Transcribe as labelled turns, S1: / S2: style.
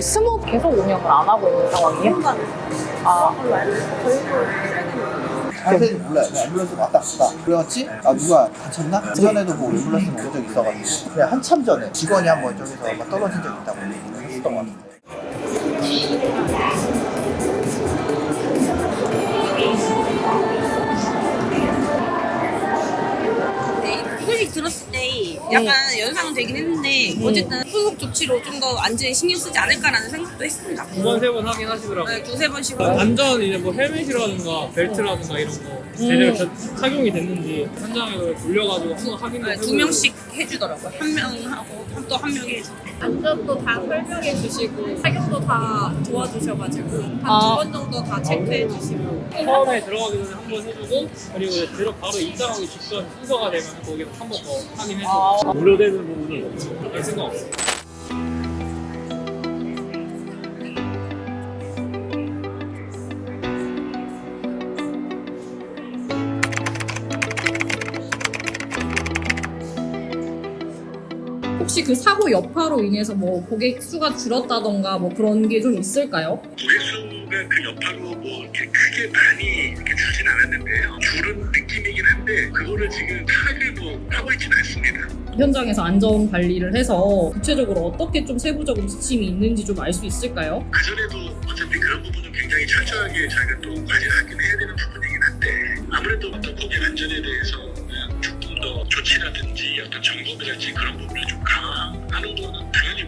S1: 스모 계속 운영을 안 하고 있는 상황이에요? 아,
S2: 자세히 몰라요. 앰뷸런스 왔다 갔다. 그래갔지? 아 누가 다쳤나? 그 전에도 뭐 앰뷸런스 온 적이 있어가지고 그냥 한참 전에 직원이 한번 저기서 막 떨어진 적 있다고 했었던 것 같은데.
S3: 들었을 때 약간 연상은 되긴 했는데 어쨌든 후속 조치로 좀 더 안전에 신경 쓰지 않을까라는 생각도 했습니다.
S4: 두 번, 세 번 하긴 하시더라고요.
S3: 네, 두세 번씩
S4: 안전 이제 뭐 헬멧이라든가 벨트라든가 이런 거 제대로 겨- 착용이 됐는지 현장에 돌려가지고 한번 확인도
S3: 네,
S4: 해보고
S3: 두 명씩 해주더라고요. 한 명하고 또 한 명이 해주고.
S5: 안전도 다 설명해 주시고 착용도 다 도와주셔가지고 한 두
S1: 아.
S5: 번 정도 다 체크해 주시고
S4: 처음에 들어가기 전에 한 번 해주고 그리고 이제 들어 바로 입장하기 직전 순서가 되면 거기서 한번더 확인해주고 무료되는 부분은 없어요. 별 생각 없어요.
S6: 혹시 그 사고 여파로 인해서 뭐 고객 수가 줄었다던가 뭐 그런 게 좀 있을까요?
S7: 고객 수가 그 여파로 뭐 이렇게 크게 많이 이렇게 줄진 않았는데요. 줄은 느낌이긴 한데 그거를 지금 파 뭐 하고 있지는 않습니다.
S6: 현장에서 안전 관리를 해서 구체적으로 어떻게 좀 세부적으로 지침이 있는지 좀 알 수 있을까요?
S7: 그 전에도 어차피 그런 부분은 굉장히 철저하게 저희가 또 관리하긴 해야 되는 부분이긴 한데 아무래도 어떤 고객 안전에 대해서 조금 더 조치라든지 어떤 점검이랄지 그런 부분을 좀 강화하는 거는 당연히.